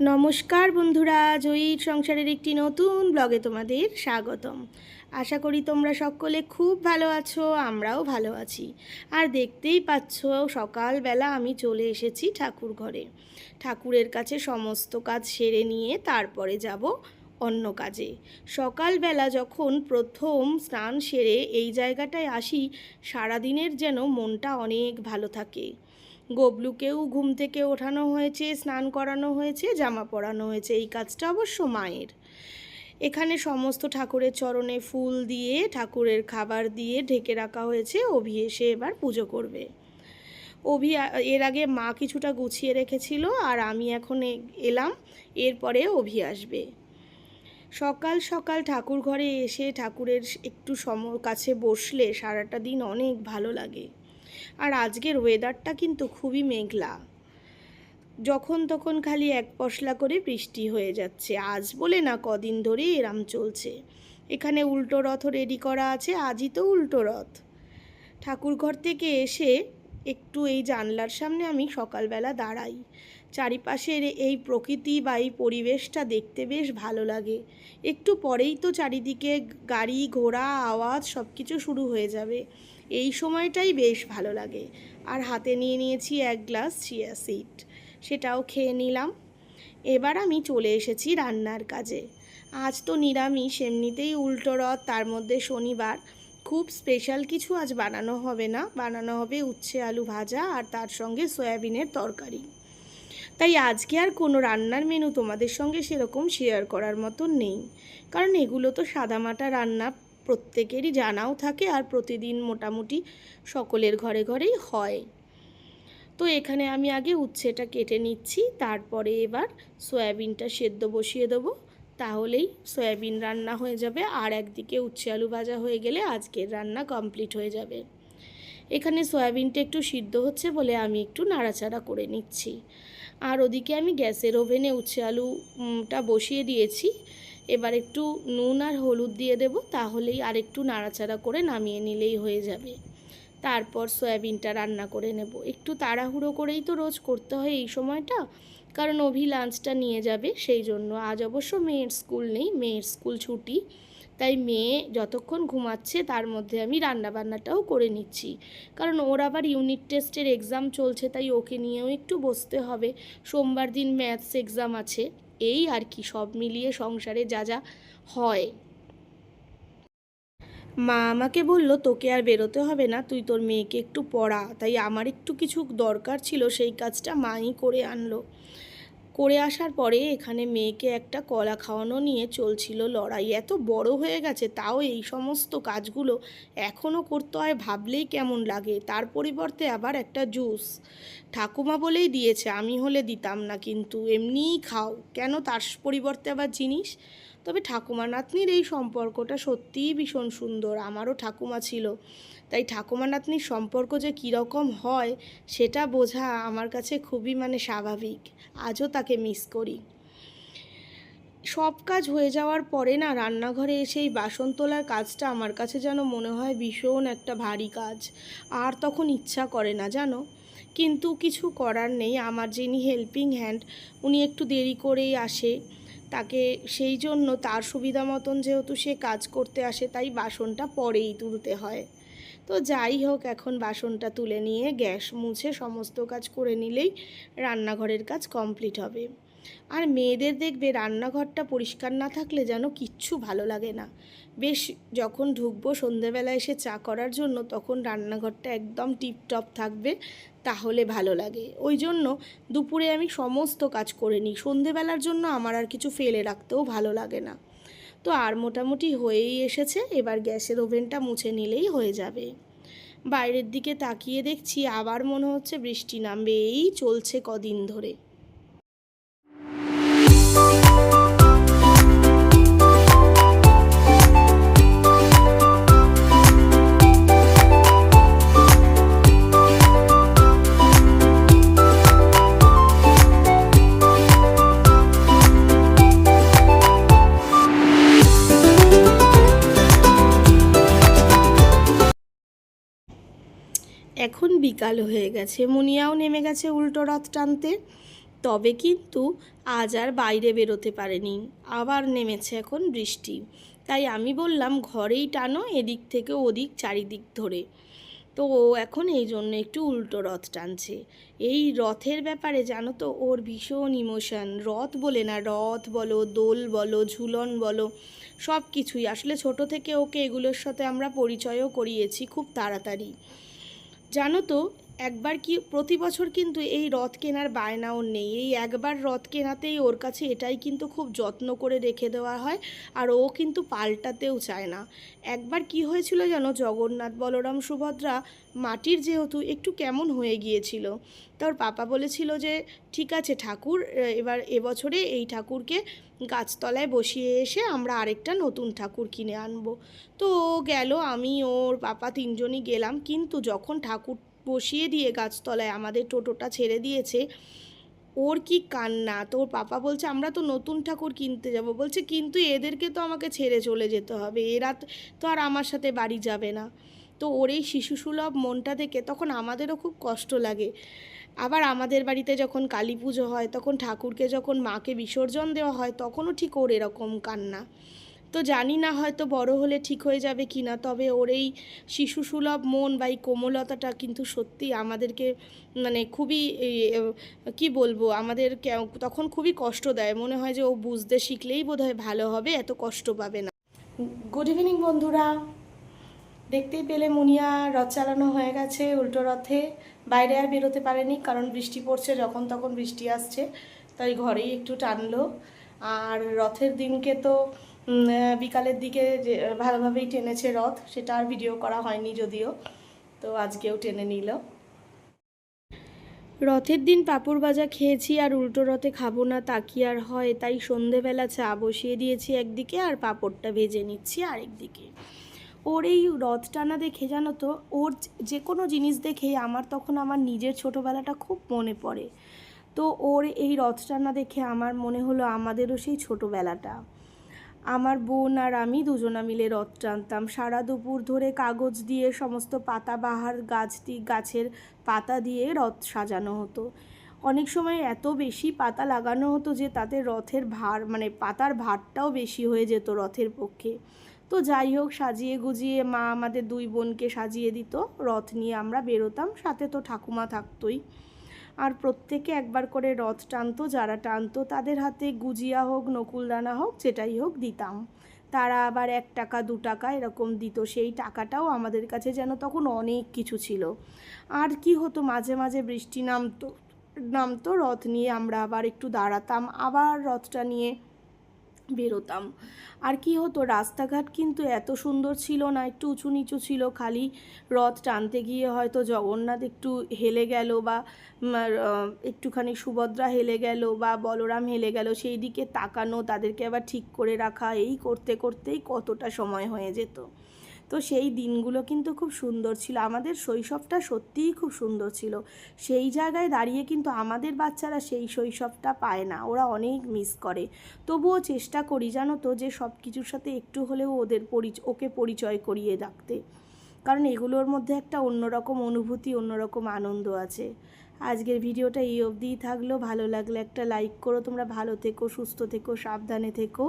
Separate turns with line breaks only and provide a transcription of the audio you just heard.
নমস্কার বন্ধুরা, জয়ীর সংসারের একটি নতুন ব্লগে তোমাদের স্বাগতম। আশা করি তোমরা সকলে খুব ভালো আছো, আমরাও ভালো আছি। আর দেখতেই পাচ্ছ, সকালবেলা আমি চলে এসেছি ঠাকুর ঘরে। ঠাকুরের কাছে সমস্ত কাজ সেরে নিয়ে তারপরে যাব অন্য কাজে। সকালবেলা যখন প্রথম স্নান সেরে এই জায়গাটায় আসি, সারাদিনের যেন মনটা অনেক ভালো থাকে। গবলুকেও ঘুম থেকে ওঠানো হয়েছে, স্নান করানো হয়েছে, জামা পরানো হয়েছে। এই কাজটা অবশ্য মায়ের। এখানে সমস্ত ঠাকুরের চরণে ফুল দিয়ে, ঠাকুরের খাবার দিয়ে ঢেকে রাখা হয়েছে। অভি এসে এবার পুজো করবে। অভি এর আগে মা কিছুটা গুছিয়ে রেখেছিল আর আমি এখন এলাম। এরপরে অভি আসবে। সকাল সকাল ঠাকুর ঘরে এসে ঠাকুরের একটু সম, কাছে বসলে সারাটা দিন অনেক ভালো লাগে। আর আজকের ওয়েদারটা কিন্তু খুবই মেঘলা। যখন তখন খালি এক পশলা করে বৃষ্টি হয়ে যাচ্ছে। আজ বলে না, কদিন ধরে এরাম চলছে। এখানে উল্টো রথ রেডি করা আছে, আজই তো উল্টো রথ। ঠাকুরঘর থেকে এসে একটু এই জানলার সামনে আমি সকালবেলা দাঁড়াই। চারিপাশের এই প্রকৃতি বা এই পরিবেশটা দেখতে বেশ ভালো লাগে। একটু পরেই তো চারিদিকে গাড়ি, ঘোড়া, আওয়াজ সব কিছু শুরু হয়ে যাবে। এই সময়টাই বেশ ভালো লাগে। আর হাতে নিয়ে নিয়েছি এক গ্লাস চিয়া সিড। সেটাও খেয়ে নিলাম। এবার আমি চলে এসেছি রান্নার কাজে। আজ তো নিরামিষ, এমনিতেই উল্টো রথ, তার মধ্যে শনিবার। খুব স্পেশাল কিছু আজ বানানো হবে না। বানানো হবে উচ্ছে আলু ভাজা আর তার সঙ্গে সয়াবিনের তরকারি। তাই আজকে আর কোনো রান্নার মেনু তোমাদের সঙ্গে সেরকম শেয়ার করার মতন নেই। কারণ এগুলো তো সাদামাটা রান্না প্রত্যেকেরই জানাও থাকে আর প্রতিদিন মোটামুটি সকলের ঘরে ঘরেই হয়। তো এখানে আমি আগে উচ্ছেটা কেটে নিচ্ছি, তারপরে এবার সয়াবিনটা সেদ্ধ বসিয়ে দেবো। তাহলেই সয়াবিন রান্না হয়ে যাবে আর একদিকে উচ্ছে আলু ভাজা হয়ে গেলে আজকের রান্না কমপ্লিট হয়ে যাবে। এখানে সয়াবিনটা একটু সিদ্ধ হচ্ছে বলে আমি একটু নাড়াচাড়া করে নিচ্ছি। আর ওদিকে আমি গ্যাসের ওভেনে উচ্ছে আলুটা বসিয়ে দিয়েছি। এবার একটু নুন আর হলুদ দিয়ে দেব, তাহলেই আর একটু নাড়াচাড়া করে নামিয়ে নিলেই হয়ে যাবে। তারপর সয়াবিনটা রান্না করে নেব। একটু তাড়াহুড়ো করেই তো রোজ করতে হয় এই সময়টা, কারণ অভি লাঞ্চটা নিয়ে যাবে, সেই জন্য আজ অবশ্য মেয়ের স্কুল নেই, মেয়ের স্কুল ছুটি। তাই মেয়ে যতক্ষণ ঘুমাচ্ছে তার মধ্যে আমি রান্নাবান্নাটাও করে নিচ্ছি। কারণ ওর আবার ইউনিট টেস্টের এক্সাম চলছে, তাই ওকে নিয়েও একটু বসতে হবে। সোমবার দিন ম্যাথস এক্সাম আছে, এই আর কি, সব মিলিয়ে সংসারে যা যা হয়। মা আমাকে বলল, তোকে আর বেরোতে হবে না, তুই তোর মেয়েকে একটু পড়া। তাই আমার একটু কিছু দরকার ছিল, সেই কাজটা মাই করে আনলো। করে আসার পরে এখানে মেয়েকে একটা কলা খাওয়ানো নিয়ে চলছিল লড়াই। এত বড় হয়ে গেছে, তাও এই সমস্ত কাজগুলো এখনও করতে হয় ভাবলেই কেমন লাগে। তার পরিবর্তে আবার একটা জুস। ঠাকুমা বলেই দিয়েছে, আমি হলে দিতাম না কিন্তু, এমনিই খাও। কেন তার পরিবর্তে আবার জিনিস? তবে ঠাকুমা নাতনির এই সম্পর্কটা সত্যিই ভীষণ সুন্দর, আমারও ঠাকুমা ছিল। তাই ঠাকুমা নাতনির সম্পর্ক যে কীরকম হয়, সেটা বোঝা আমার কাছে খুবই মানে স্বাভাবিক। আজও তাকে মিস করি। সব কাজ হয়ে যাওয়ার পরে না রান্নাঘরে এসে এই বাসন তোলার কাজটা আমার কাছে যেন মনে হয় ভীষণ একটা ভারী কাজ। আর তখন ইচ্ছা করে না, জানো? কিন্তু কিছু করার নেই। আমার যিনি হেল্পিং হ্যান্ড উনি একটু দেরি করেই আসে। তাকে সেই জন্য তার সুবিধা মতন যেহেতু সে কাজ করতে আসে, তাই বাসনটা পরেই তুলতে হয়। তো যাই হোক, এখন বাসনটা তুলে নিয়ে গ্যাস মুছে সমস্ত কাজ করে নিলেই রান্নাঘরের কাজ কমপ্লিট হবে। আর মেয়েদের দেখবে রান্নাঘরটা পরিষ্কার না থাকলে যেন কিচ্ছু ভালো লাগে না। বেশ, যখন ঢুকবো সন্ধেবেলা এসে চা করার জন্য তখন রান্নাঘরটা একদম টিপটপ থাকবে, তাহলে ভালো লাগে। ওই জন্য দুপুরে আমি সমস্ত কাজ করে নিই। সন্ধেবেলার জন্য আমার আর কিছু ফেলে রাখতেও ভালো লাগে না। তো আর মোটামুটি হয়েই এসেছে, এবার গ্যাসের ওভেনটা মুছে নিলেই হয়ে যাবে। বাইরের দিকে তাকিয়ে দেখছি আবার মনে হচ্ছে বৃষ্টি নামবে এই চলছে কদিন ধরে। এখন বিকাল হয়ে গেছে। মুনিয়াও নেমে গেছে উল্টো রথ টানতে। তবে কিন্তু আজ আর বাইরে বেরোতে পারেনি। আবার নেমেছে এখন বৃষ্টি। তাই আমি বললাম, ঘরেই টানো, এদিক থেকে ওদিক, চারিদিক ধরে। তো ও এখন এই জন্য একটু উল্টো রথ টানছে। এই রথের ব্যাপারে জানো তো, ওর ভীষণ ইমোশন। রথ বলে না, রথ বলো, দোল বলো, ঝুলন বলো, সব কিছুই। আসলে ছোট থেকে ওকে এগুলোর সাথে আমরা পরিচয়ও করিয়েছি খুব তাড়াতাড়ি। জানো তো একবার কি প্রতি বছর কিন্তু এই রথ কেনার বায়না ওর নেই। এই একবার রথ কেনাতেই ওর কাছে এটাই কিন্তু খুব যত্ন করে রেখে দেওয়া হয় আর ও কিন্তু পাল্টাতেও চায় না। একবার কি হয়েছিল জানো? জগন্নাথ, বলরাম, সুভদ্রা মাটির যেহেতু একটু কেমন হয়ে গিয়েছিল। তোর পাপা বলেছিল যে, ঠিক আছে ঠাকুর এবার এবছরে এই ঠাকুরকে গাছতলায় বসিয়ে এসে আমরা আরেকটা নতুন ঠাকুর কিনে আনব। তো ও গেল, আমি, ওর পাপা তিনজনই গেলাম। কিন্তু যখন ঠাকুর বসিয়ে দিয়ে গাছতলায় আমাদের টোটোটা ছেড়ে দিয়েছে। ওর কি কান্না? তোর পাপা বলছে, আমরা তো নতুন ঠাকুর কিনতে যাব। বলছে, কিন্তু এদেরকে তো আমাকে ছেড়ে চলে যেতে হবে। এরা তো- আর আমার সাথে বাড়ি যাবে না। তো ওর এই শিশুসুলভ মনটা দেখে তখন আমাদেরও খুব কষ্ট লাগে। আবার আমাদের বাড়িতে যখন কালী পুজো হয়, তখন ঠাকুরকে যখন মাকে বিসর্জন দেওয়া হয়, তখনও ঠিক ওর এরকম কান্না। তো জানি না হয়তো বড় হলে ঠিক হয়ে যাবে কি না, তবে ওর এই শিশুসুলভ মন বা এই কোমলতাটা কিন্তু সত্যি আমাদেরকে মানে খুবই কি বলব, আমাদের তখন খুবই কষ্ট দেয়। মনে হয় যে ও বুঝতে শিখলেই বোধহয় ভালো হবে, এত কষ্ট পাবে না। গুড ইভিনিং বন্ধুরা। দেখতেই পেলে মুনিয়া রথ চালানো হয়ে গেছে উল্টো রথে। বাইরে আর বেরোতে পারেনি, কারণ বৃষ্টি পড়ছে যখন তখন বৃষ্টি আসছে, তাই ঘরেই একটু টানলো। আর রথের দিনকে তো বিকালের দিকে যে ভালোভাবেই টেনেছে রথ, সেটা আর ভিডিও করা হয়নি যদিও, তো আজকেও টেনে নিল। রথের দিন পাঁপড় ভাজা খেয়েছি আর উল্টো রথে খাব না তা কি আর হয়, তাই সন্ধেবেলা চা বসিয়ে দিয়েছি একদিকে আর পাঁপড়টা ভেজে নিচ্ছি আরেকদিকে ওর এই রথ টানা দেখে জানো তো, ওর যে কোনো জিনিস দেখেই আমার তখন আমার নিজের ছোটোবেলাটা খুব মনে পড়ে। তো ওর এই রথ টানা দেখে আমার মনে হলো আমাদেরও সেই ছোটোবেলাটা। আমার বোন আর আমি দুজনা মিলে রথ টানতাম। সারা দুপুর ধরে কাগজ দিয়ে সমস্ত পাতা বাহার গাছ দি- গাছের পাতা দিয়ে রথ সাজানো হতো। অনেক সময় এত বেশি পাতা লাগানো হতো যে তাতে রথের ভার মানে পাতার ভারটাও বেশি হয়ে যেত রথের পক্ষে। তো যাই হোক, সাজিয়ে গুজিয়ে মা আমাদের দুই বোনকে সাজিয়ে দিত। রথ নিয়ে আমরা বেরোতাম, সাথে তো ঠাকুমা থাকতোই। আর প্রত্যেকে একবার করে রথ টানতো, যারা টানতো তাদের হাতে গুজিয়া হোক, নকুলদানা হোক, যেটাই হোক দিতাম। তারা আবার এক টাকা, দু টাকা এরকম দিত। সেই টাকাটাও আমাদের কাছে যেন তখন অনেক কিছু ছিল। আর কি হতো, মাঝে মাঝে বৃষ্টি নামতো নামতো রথ নিয়ে আমরা আবার একটু দাঁড়াতাম। আবার রথটা নিয়ে বেরোতাম। আর কি হতো, রাস্তাঘাট কিন্তু এত সুন্দর ছিল না, একটু উঁচু নিচু ছিল, খালি রথ টানতে গিয়ে হয়তো জগন্নাথ একটু হেলে গেল বা একটুখানি সুভদ্রা হেলে গেল বা বলরাম হেলে গেল, সেই দিকে তাকানো, তাদেরকে আবার ঠিক করে রাখা, এই করতে করতেই কতটা সময় হয়ে যেত। তো সেই দিনগুলো কিন্তু খুব সুন্দর ছিল। আমাদের শৈশবটা সত্যিই খুব সুন্দর ছিল। সেই জায়গায় দাঁড়িয়ে কিন্তু আমাদের বাচ্চারা সেই শৈশবটা পায় না। ওরা অনেক মিস করে। তবুও চেষ্টা করি জানো তো যে সব কিছুর সাথে একটু হলেও ওদের পরিচ ওকে পরিচয় করিয়ে রাখতে। কারণ এগুলোর মধ্যে একটা অন্যরকম অনুভূতি, অন্যরকম আনন্দ আছে। আজকের ভিডিওটা এই অবধিই থাকল। ভালো লাগলে একটা লাইক করো। তোমরা ভালো থেকো, সুস্থ থেকো, সাবধানে থেকো।